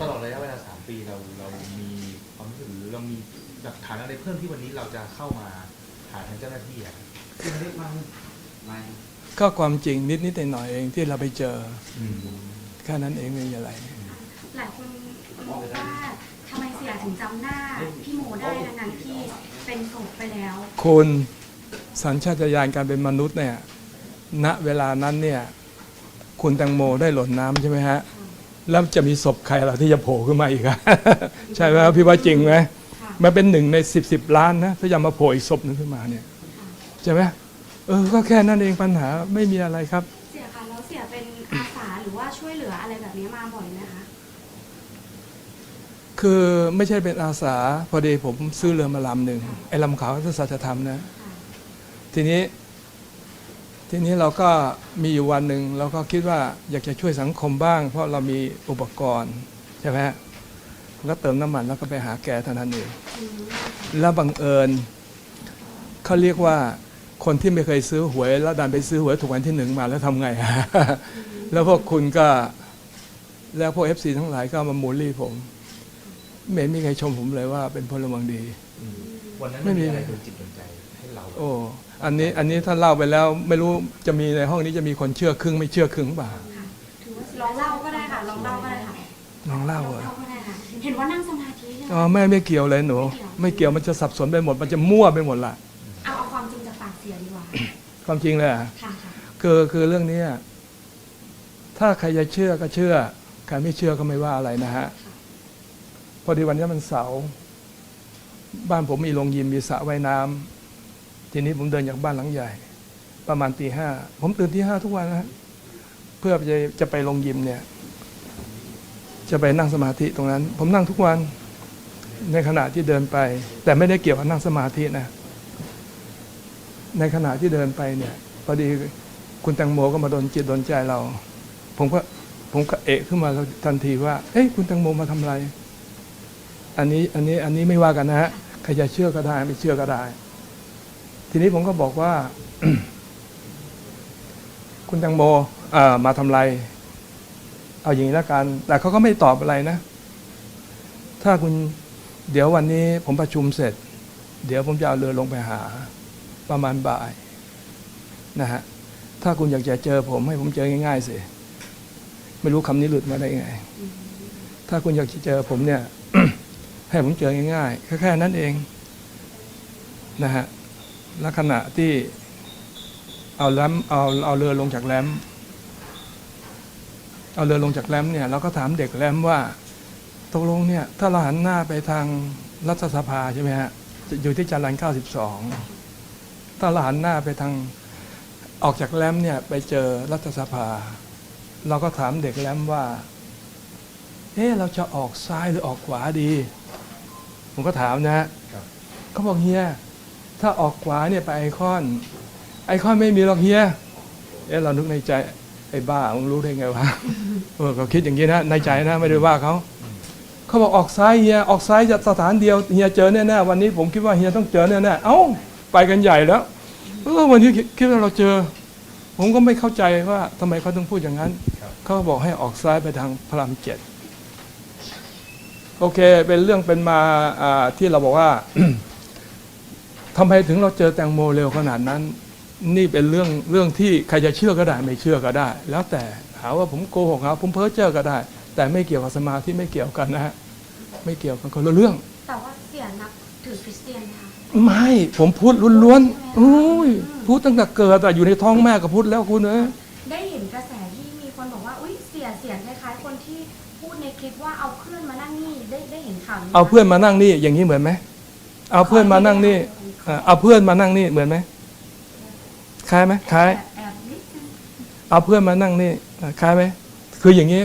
ตลอดระยะเวลาสามปีเราเรามีความรู้สึกหรือเรามีหลักฐานอะไรเพิ่มที่วันนี้เราจะเข้ามาหาทางเจ้าหน้าที่อะคือเรียกว่าไม่ก็ความจริงนิดๆหน่อยๆเองที่เราไปเจออืมแค่นั้นเองไม่มีอะไร หลายคนบอกว่าทำไมเสียถึงจำหน้าพี่โมได้ทั้งๆที่เป็นศพไปแล้ว คุณสัญชาตญาณการเป็นมนุษย์เนี่ย ณ เวลานั้นเนี่ย คุณแตงโมได้หล่นน้ำใช่ไหมฮะ แล้วจะมีศพใครล่ะที่จะโผล่ขึ้นมาอีกอะ ใช่ไหมครับพี่ว่าจริงไหมค่ะมันเป็นหนึ่งในสิบสิบล้านนะถ้าจะมาโผล่อีกศพหนึงขึ้นมาเนี่ยใช่ไหมเออก็แค่นั้นเองปัญหาไม่มีอะไรครับ เสียค่ะแล้วเสียเป็นอาสาหรือว่าช่วยเหลืออะไรแบบนี้มาบ่อยไหมคะคือไม่ใช่เป็นอาสาพอดีผมซื้อเรือมาลำหนึ่งไอ้ลำขาวก็สัจธรรมนะค่ะทีนี้ ทีนี้เราก็มีอยู่วันหนึ่งเราก็คิดว่าอยากจะช่วยสังคมบ้าง เพราะเรามีอุปกรณ์ใช่ไหมฮะก็เติมน้ำมันแล้วก็ไปหาแกเท่านั้นเองอืมแล้วบังเอิญเขาเรียกว่าคนที่ไม่เคยซื้อหวย แล้วดันไปซื้อหวยถูกวันที่หนึ่งมาแล้วทำไง แล้วพวกคุณก็แล้วพวกเอฟซีทั้งหลายก็มามูลลี่ผมไม่เห็นมีใครชมผมเลยว่าเป็นพลเมืองดีอืมวันนั้นไม่ไม่มีมีอะไรโดนจิตโดนใจให้เรา โอ้อันนี้อันนี้ถ้าเล่าไปแล้วไม่รู้จะมีในห้องนี้จะมีคนเชื่อครึ่งไม่เชื่อครึ่งเปล่าค่ะถือว่าลองเล่าก็ได้ค่ะลองเล่าก็ได้ค่ะลองเล่าลองเหรอเล่าก็ได้ค่ะเห็นว่านั่งสมาธิใช่ไหมอ๋อไม่ไม่เกี่ยวเลยหนูไม่เกี่ยวมันจะสับสนไปหมดมันจะมั่วไปหมดละเอาเอาความจริงจากปากเสียดีกว่า ความจริงเลยอะค่ะค่ะคือคือเรื่องเนี้ยถ้าใครจะเชื่อก็เชื่อใครไม่เชื่อก็ไม่ว่าอะไรนะฮะพอดีวันนี้มันเสาร์บ้านผมมีโรงยิมมีสระว่ายน้ำ ทีนี้ผมเดินจากบ้านหลังใหญ่ ประมาณตีห้าผมตื่นที่ห้าทุกวันนะเพื่อจะจะไปโรงยิมเนี่ย จะไปนั่งสมาธิตรงนั้น ผมนั่งทุกวันในขณะที่เดินไป แต่ไม่ได้เกี่ยวกับนั่งสมาธินะ ในขณะที่เดินไปเนี่ยพอดีคุณแตงโมก็มาโดนจิตโดนใจเรา ผมก็ผมก็เอะขึ้นมาทันทีว่า เอ้ยคุณแตงโมมาทำอะไร อันนี้อันนี้อันนี้ไม่ว่ากันนะฮะใครจะเชื่อก็ได้ไม่เชื่อก็ได้ ทีนี้ผมก็บอกว่า คุณแตงโมมาทำไร เอาอย่างนี้ละกัน แต่เขาก็ไม่ตอบอะไรนะ ถ้าคุณเดี๋ยววันนี้ผมประชุมเสร็จ เดี๋ยวผมจะเอาเรือลงไปหา ประมาณบ่ายนะฮะถ้าคุณอยากจะเจอผมให้ผมเจอง่ายๆสิไม่รู้คำนี้หลุดมาได้ไง ถ้าคุณอยากจะเจอผมเนี่ย ให้ผมเจอง่ายๆแค่แค่นั้นเองนะฮะ ลักษณะที่เอาแรมเอาเอาเรือลงจากแรมเอาเรือลงจากแรมเนี่ยเราก็ถามเด็กแรมว่าตกลงเนี่ยถ้าเราหันหน้าไปทางรัฐสภาใช่ไหมฮะอยู่ที่จรัญเก้าสิบสองถ้าเราหันหน้าไปทางออกจากแรมเนี่ยไปเจอรัฐสภา เราก็ถามเด็กแรมว่าเอ๊ะเราจะออกซ้ายหรือออกขวาดี ผมก็ถามนะฮะครับเขาบอกเฮีย ถ้าออกขวาเนี่ยไปไอคอน ไอคอนไม่มีหรอกเฮียเอ๊ะเรานึกในใจไอ้บ้ามึงรู้ได้ไงวะเออเขาคิดอย่างนี้นะในใจนะไม่ได้ว่าเขาเขาบอกออกซ้ายเฮียออกซ้ายจะสถานเดียวเฮียเจอแน่ๆวันนี้ผมคิดว่าเฮียต้องเจอแน่ๆเอ้าไปกันใหญ่แล้วเออวันนี้คิดว่าเราเจอ ผมก็ไม่เข้าใจว่าทำไมเขาต้องพูดอย่างนั้นเขาบอกให้ออกซ้ายไปทางพระรามเจ็ดโอเค เป็นเรื่องเป็นมาที่เราบอกว่า ทำไมถึงเราเจอแตงโมเร็วขนาดนั้น นี่เป็นเรื่องเรื่องที่ใครจะเชื่อก็ได้ไม่เชื่อก็ได้ แล้วแต่หาว่าผมโกหกหาผมเพ้อเจ้อก็ได้ แต่ไม่เกี่ยวกับสมาธิไม่เกี่ยวกันนะฮะไม่เกี่ยวกันคนละเรื่อง แต่ว่าเสียนับถือคริสเตียนไหมคะไม่ผมพูดล้วนๆโอ้ยพูดตั้งแต่เกิดอะอยู่ในท้องแม่ก็พูดแล้วคุณเอ้ย ได้เห็นกระแสที่มีคนบอกว่าอุ้ยเสียเสียงคล้ายๆคนที่พูดในคลิปว่าเอาเพื่อนมานั่งนี่ได้ได้เห็นข่าวนี้ไหมเอาเพื่อนมานั่งนี่อย่างนี้เหมือนไหม เอาเพื่อนมานั่งนี่ เอาเพื่อนมานั่งนี่เหมือนไหมคล้ายไหมคล้ายเอาเพื่อนมานั่งนี่คล้ายไหมคืออย่างนี้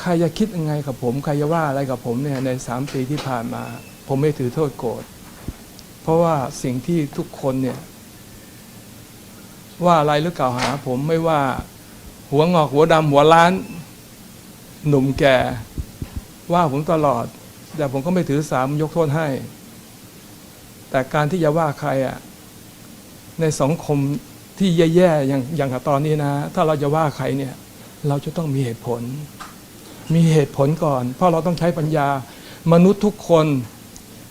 ใครจะคิดยังไงกับผม ใครจะว่าอะไรกับผมเนี่ยในสามปีที่ผ่านมา ผมไม่ถือโทษโกรธเพราะว่าสิ่งที่ทุกคนเนี่ย ว่าอะไรหรือกล่าวหา ผมไม่ว่า หัวงอกหัวดำหัวล้าน หนุ่มแก่ ว่าผมตลอด แต่ผมก็ไม่ถือสามยกโทษให้ แต่การที่จะว่าใครอะในสังคมที่แย่ๆอย่างอย่างตอนนี้นะ ถ้าเราจะว่าใครเนี่ย เราจะต้องมีเหตุผล มีเหตุผลก่อน เพราะเราต้องใช้ปัญญามนุษย์ทุกคน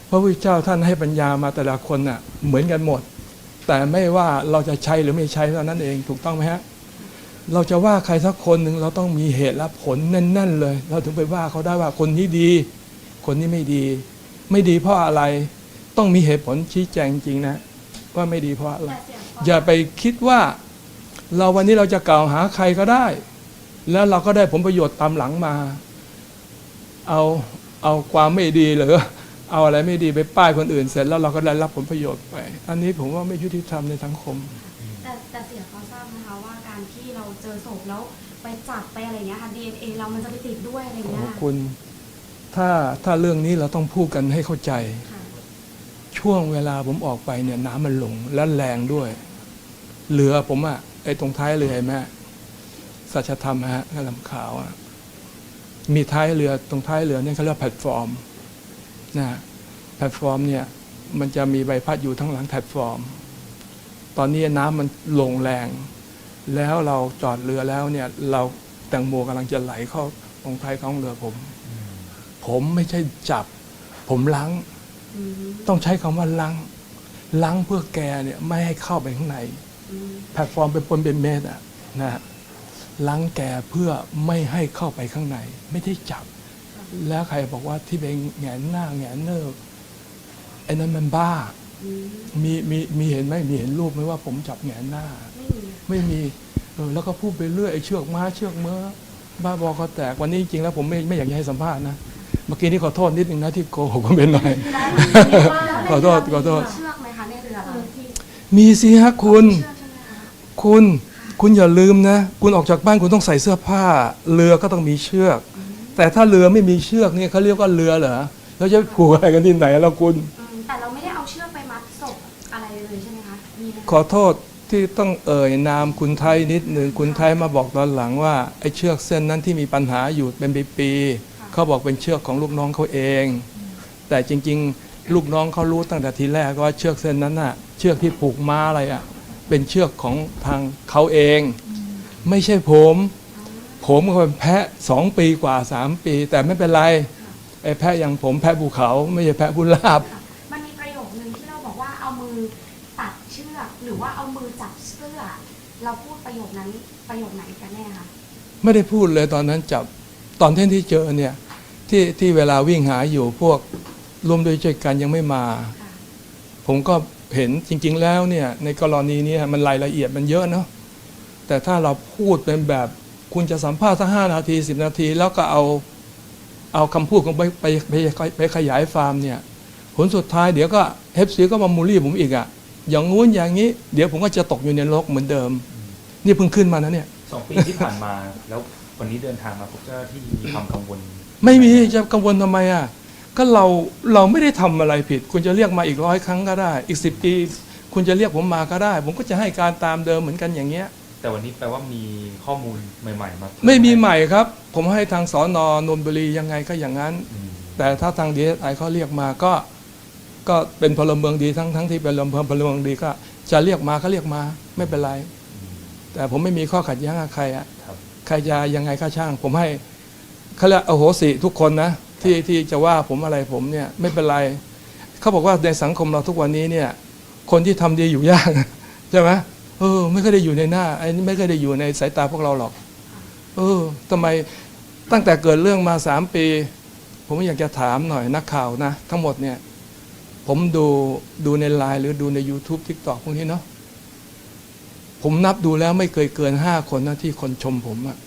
พระพุทธเจ้าท่านให้ปัญญามาแต่ละคนน่ะเหมือนกันหมด แต่ไม่ว่าเราจะใช้หรือไม่ใช้เท่านั้นเองถูกต้องไหมฮะเราจะว่าใครสักคนหนึ่งเราต้องมีเหตุและผลแน่น ๆ เลย เราถึงไปว่าเขาได้ว่าคนนี้ดี คนนี้ไม่ดี ไม่ดีเพราะอะไร ต้องมีเหตุผลชี้แจงจริงนะว่าไม่ดีเพราะอะไรแต่เสียงพออย่าไปคิดว่า เราวันนี้เราจะกล่าวหาใครก็ได้ แล้วเราก็ได้ผลประโยชน์ตามหลังมา เอาเอาความไม่ดีหรือเอาอะไรไม่ดีไปป้ายคนอื่นเสร็จแล้วเราก็ได้รับผลประโยชน์ไป อันนี้ผมว่าไม่ยุติธรรมในสังคม แต่แต่เสียเขาทราบนะคะว่าการที่เราเจอศพแล้วไปจับไปอะไรอย่างเงี้ยค่ะ DNA เรามันจะไปติดด้วยอะไรอย่างขเงี้อยบค่ะคุณถ้าถ้าเรื่องนี้เราต้องพูดกันให้เข้าใจค่ะ ช่วงเวลาผมออกไปเนี่ยน้ำมันลงและแรงด้วยเรือผมอะไอ้ตรงท้ายเรือเห็นไหมสัจธรรมฮะกระลำขาวอะมีท้ายเรือตรงท้ายเรือเนี่ยเขาเรียกแพลตฟอร์มนะแพลตฟอร์มเนี่ยมันจะมีใบพัดอยู่ทั้งหลังแพลตฟอร์ม ตอนนี้น้ำมันลงแรง แล้วเราจอดเรือแล้วเนี่ย เราแตงโมกำลังจะไหลเข้าตรงท้ายท้องเรือผม ผมไม่ใช่จับ ผมล้าง ต้องใช้คำว่าล้างล้างเพื่อแกเนี่ยไม่ให้เข้าไปข้างในอืมแพลตฟอร์มเป็นปนเป็นเมตรอะนะฮะล้างแกเพื่อไม่ให้เข้าไปข้างใน ไม่ได้จับ แล้วใครบอกว่าที่ไปแหงนหน้าแหงนเนิบไอ้นั้นมันบ้าอืมมีมีมีเห็นไหมมีเห็นรูปไหมว่าผมจับแหงนหน้าไม่มีไม่มีเออแล้วก็พูดไปเรื่อยไอ้เชือกม้าเชือกเมื่อบ้าบอเขาแตกวันนี้จริงๆแล้วผมไม่ไม่อยากจะให้สัมภาษณ์นะ เมื่อกี้นี้ขอโทษนิดนึงนะที่โกหกผมเป็นหน่อย ขอโทษขอโทษ เชือกไหมคะในเรือเราที่มีสิฮะคุณ เชือกใช่ไหมคะคุณ คุณอย่าลืมนะ คุณออกจากบ้านคุณต้องใส่เสื้อผ้า เรือก็ต้องมีเชือก แต่ถ้าเรือไม่มีเชือกเนี่ยเขาเรียกว่าเรือเหรอ แล้วจะไปผูกอะไรกันที่ไหนแล้วคุณ อืมแต่เราไม่ได้เอาเชือกไปมัดศพอะไรเลยใช่ไหมคะมีไหมขอโทษที่ต้องเอ่ยนามคุณไทยนิดหนึ่งคุณไทยมาบอกตอนหลังว่าไอ้เชือกเส้นนั้นที่มีปัญหาอยู่เป็นปีๆ เขาบอกเป็นเชือกของลูกน้องเขาเอง แต่จริงๆ ลูกน้องเขารู้ตั้งแต่ทีแรกว่าเชือกเส้นนั้นน่ะ เชือกที่ผูกม้าอะไรอะเป็นเชือกของทางเขาเอง ไม่ใช่ผม ผมก็เป็นแพะสองปีกว่าสามปี แต่ไม่เป็นไรไอ้แพะอย่างผมแพะภูเขา ไม่ใช่แพะบุญลาบค่ะมันมีประโยคนึงที่เราบอกว่าเอามือตัดเชือกหรือว่าเอามือจับเสื้อเราพูดประโยคนั้นประโยคไหนกันแน่คะไม่ได้พูดเลยตอนนั้นจับตอนที่ที่เจอเนี่ย ที่ที่เวลาวิ่งหาอยู่พวกร่วมด้วยช่วยกันยังไม่มาค่ะผมก็เห็นจริง ๆ แล้วเนี่ยในกรณีเนี้มันรายละเอียดมันเยอะเนาะแต่ถ้าเราพูดเป็นแบบคุณจะสัมภาษณ์สักห้านาทีสิบนาที แล้วก็เอาเอาคำพูดของไปไปไปไปไปขยายฟาร์มเนี่ยผลสุดท้ายเดี๋ยวก็เฮฟซีก็มามูลลี่ผมอีกอะ่ะอย่างงู้นอย่างนี้ เดี๋ยวผมก็จะตกอยู่ในโลกเหมือนเดิม นี่เพิ่งขึ้นมานะเนี่ยสองปีที่ผ่านมา แล้ววันนี้เดินทางมาพบเจ้าหน้าที่มีความกังวล ไม่มีจะกังวลทำไมอะก็เราเราไม่ได้ทำอะไรผิด คุณจะเรียกมาอีกร้อยครั้งก็ได้ อีกสิบปี คุณจะเรียกผมมาก็ได้ ผมก็จะให้การตามเดิมเหมือนกันอย่างเงี้ย แต่วันนี้แปลว่ามีข้อมูลใหม่ๆมาเพิ่ไม่มีใหม่ครับ ผมให้ทางสอนอนนบุรียังไงก็อย่างนั้นอืมแต่ถ้าทางดีเอสไอเขาเรียกมาก็ ก็เป็นพลเมืองดีทั้งทั้งที่เป็นพลเมืองดีก็ จะเรียกมาก็เรียกมาไม่เป็นไรอืมแต่ผมไม่มีข้อขัดแย้งกับใครอะครับใครจะยังไงก็ช่าง ผมให้ เขาเรียกอโหสิทุกคนนะที่ที่จะว่าผมอะไรผมเนี่ยไม่เป็นไรเขาบอกว่าในสังคมเราทุกวันนี้เนี่ย คนที่ทำดีอยู่ยากใช่ไหมเออ ไม่เคยได้อยู่ในหน้าไอ้นี่ไม่เคยได้อยู่ในสายตาพวกเราหรอก เออทำไมตั้งแต่เกิดเรื่องมาสามปี ผมอยากจะถามหน่อยนักข่าวนะ ทั้งหมดเนี่ย ผมดูดูในไลน์หรือดูใน YouTube TikTok พวกนี้เนาะผมนับดูแล้วไม่เคยเกินห้าคนนะที่คนชมผมอะ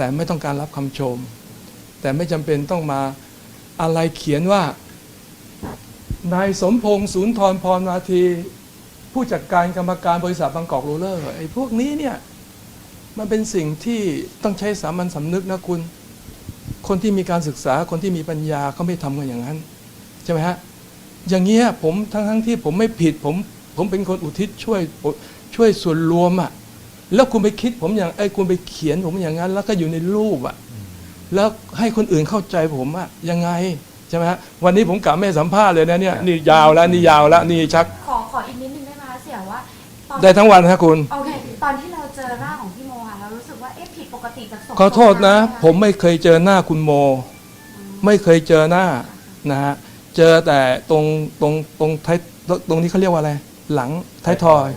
แต่ไม่ต้องการรับคำชม แต่ไม่จำเป็นต้องมาอะไรเขียนว่านายสมพงษ์ศูนย์ทรพรนาที ผู้จัดการกรรมการบริษัทบางกอกโรลเลอร์ไอ้พวกนี้เนี่ย มันเป็นสิ่งที่ต้องใช้สามัญสำนึกนะคุณ คนที่มีการศึกษาคนที่มีปัญญาเขาไม่ทำกันอย่างนั้น ใช่ไหมฮะ อย่างเงี้ยผมทั้งทั้งที่ผมไม่ผิดผม ผมเป็นคนอุทิศช่วยช่วยส่วนรวมอะ่ะ แล้วคุณไปคิดผมอย่างไอ้ยคุณไปเขียนผมอย่างนั้น แล้วก็อยู่ในรูปอะ่ะแล้วให้คนอื่นเข้าใจผมอะ่ะยังไงใช่ไหมฮะวันนี้ผมกลับไม่สัมภาษณ์เลยนะเนี่ยนี่ยาวแล้วนี่ยาวแล้วนี่ชักขอขออีกนิดนึงได้ไหมคะเสียว่าตอนได้ทั้งวันครับคุณ โอเคตอนที่เราเจอร่างของพี่โมค่ะเรารู้สึกว่าเอ๊ะผิดปกกติจากศพขอโทษนะผมไม่เคยเจอหน้าคุณโม ไม่เคยเจอหน้านะฮะเจอแต่ตรงตรงตรงท้ายตรงนี้เขาเรียกว่าอะไร หลังท้ายทอย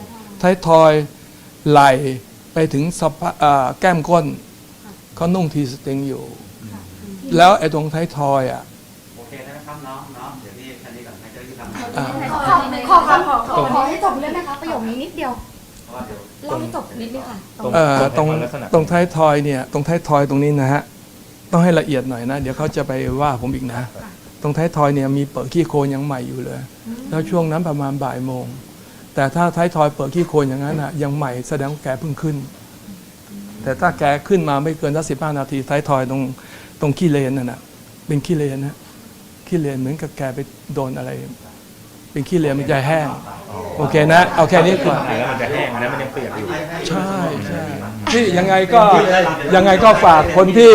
ท้ายทอย ไหลไปถึงสะพะอ่าแก้มก้นเขานุ่งทีสเต็งอยู่ แล้วไอ้ตรงท้ายทอยอะ โอเคนะครับน้องเนาะเดี๋ยวพี่แค่นี้ก่อนให้เจ้าหน้าที่ทำอ่าขอขอขอขอขอขอขอให้จบเรื่องนะคะประโยคนี้นิดเดียวเพราะว่าเดี๋ยว เล่าให้จบนิดนึงค่ะตรงเอ่อตรงลักษณะ ตรงท้ายทอยเนี่ยตรงท้ายทอยตรงนี้นะฮะต้องให้ละเอียดหน่อยนะ เดี๋ยวเขาจะไปว่าผมอีกนะ ตรงท้ายทอยเนี่ยมีเปิดขี้โคลนยังใหม่อยู่เลย แล้วช่วงนั้นประมาณบ่ายโมง แต่ถ้าท้ายทอยเปิดขี้โคลนอย่างนั้นอะยังใหม่แสดงว่าแกเพิ่งขึ้น แต่ถ้าแกขึ้นมาไม่เกินสักสิบห้านาทีท้ายทอยตรงตรงขี้เลนนั่นน่ะเป็นขี้เลนนะขี้เลนเหมือนกับแกไปโดนอะไร เป็นขี้เลนมันจะแห้ง โอเคนะ เอาแค่นี้ก่อนแล้วมันจะแห้งอันนั้นมันยังเปียกอยู่ ใช่ใช่ที่ยังไงก็ยังไงก็ฝากคนที่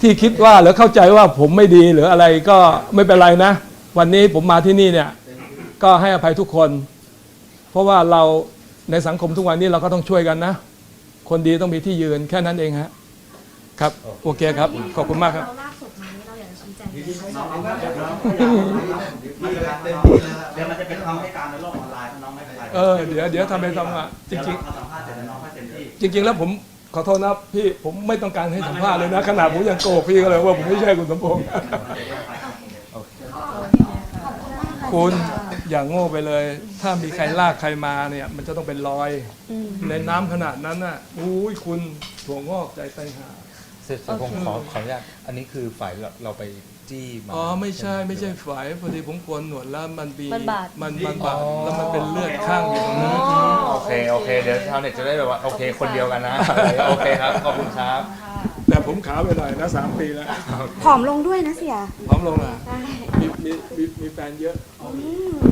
ที่คิดว่าหรือเข้าใจว่าผมไม่ดีหรืออะไรก็ไม่เป็นไรนะ วันนี้ผมมาที่นี่เนี่ย ก็ให้อภัยทุกคน เพราะว่าเราในสังคมทุกวันนี้เราก็ต้องช่วยกันนะ คนดีต้องมีที่ยืนแค่นั้นเองฮะครับโอเคครับ ขอบคุณมากครับ เราลากศพมานี่เราอยากจะชี้แจงน้องๆก็เดี๋ยวน้องก็อยากมันจะเป็นเดี๋ยวมันจะเป็นคำให้การในโลกออนไลน์ถ้าน้องไม่เป็นไรเออเดี๋ยวเดี๋ยวทำไปทำมาจเดี๋ยวริงเราสัมภาษณ์เสร็จแล้วน้องก็เต็มที่ๆจริงๆแล้วผมขอโทษนะพี่ผมไม่ต้องการให้สัมภาษณ์เลยนะ ขนาดผมยังโกรธพี่ก็เลยว่าผมไม่ใช่คุณสมพงษ์คุณ อย่างโง่ไปเลย ถ้ามีใครลากใครมาเนี่ย มันจะต้องเป็นรอย ในน้ำขนาดนั้นน่ะอุ้ยคุณถั่วงอกใจไตหา เสร็จผมขอขออนุญาตอันนี้คือฝ่ายเราเราไปจี้มาอ๋อไม่ใช่ไม่ใช่ฝายพอดีผมโกนหนวดแล้วมันมีมันบาด มันมันบาดแล้วมันเป็นเลือดข้างอยู่ตรงนั้น โอเคโอเค เดี๋ยวชาวเน็ตจะได้แบบว่าโอเคคนเดียวกันนะโอเคครับขอบคุณครับ แต่ผมขาวไปหน่อยนะสามปีแล้วผอมลงด้วยนะเสีย พร้อมลงอะได้มีมีมีมีแฟนเยอะ อืมค่ะ